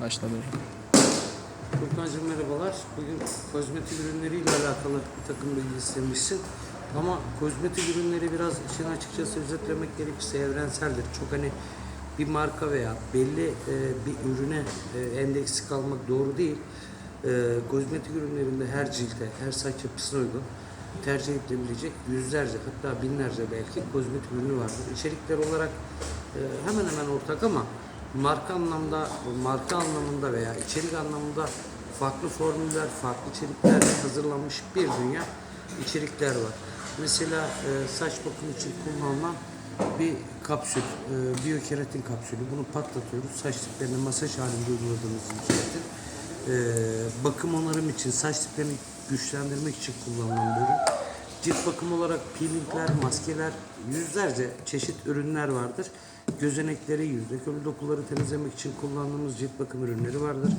Başladı. Furkan'cığım merhabalar. Bugün kozmetik ürünleriyle alakalı bir takım bilgi istemişsin. Ama kozmetik ürünleri biraz işin açıkçası özetlemek gerekirse evrenseldir. Çok hani bir marka veya belli e, bir ürüne e, endeksi kalmak doğru değil. E, kozmetik ürünlerinde her cilte, her saç yapısına uygun tercih edilebilecek yüzlerce hatta binlerce belki kozmetik ürünü vardır. İçerikler olarak e, hemen hemen ortak ama marka anlamda, marka anlamında veya içerik anlamında farklı formüller, farklı içeriklerle hazırlanmış bir dünya içerikler var. Mesela e, saç bakımı için kullanılan bir kapsül, e, biyokeratin kapsülü. Bunu patlatıyoruz. Saç diplerine masaj halinde uyguladığımız bir keratin. E, bakım onarım için, saç diplerini güçlendirmek için kullanılan ürün. Cilt bakım olarak peelingler, maskeler, yüzlerce çeşit ürünler vardır. Gözenekleri, yüzdeki ölü dokuları temizlemek için kullandığımız cilt bakım ürünleri vardır.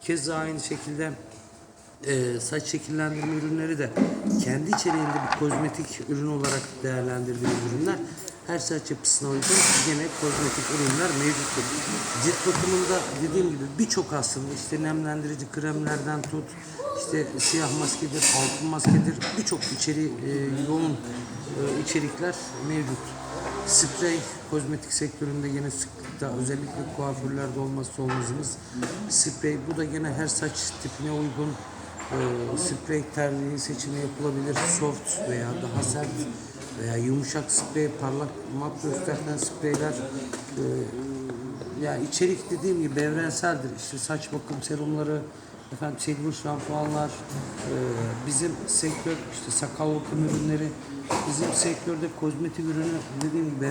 Keza aynı şekilde e, saç şekillendirme ürünleri de kendi içeriğinde bir kozmetik ürün olarak değerlendirdiğimiz ürünler her saç yapısına uygun gene kozmetik ürünler mevcuttur. Cilt bakımında dediğim gibi birçok aslında işte nemlendirici kremlerden tut işte siyah maskedir, altın maskedir birçok içeri e, yoğun e, içerikler mevcut. Sprey kozmetik sektöründe yine sıklıkta özellikle kuaförlerde olmazsa olmazımız sprey. Bu da yine her saç tipine uygun e, sprey terliği seçimi yapılabilir. Soft veya daha sert veya yumuşak sprey, parlak mat gösteren spreyler e, ya içerik dediğim gibi evrenseldir. İşte saç bakım serumları, efendim silver şampuanlar, e, bizim sektör işte sakal bakım ürünleri, bizim sektörde kozmetik ürünü dediğim gibi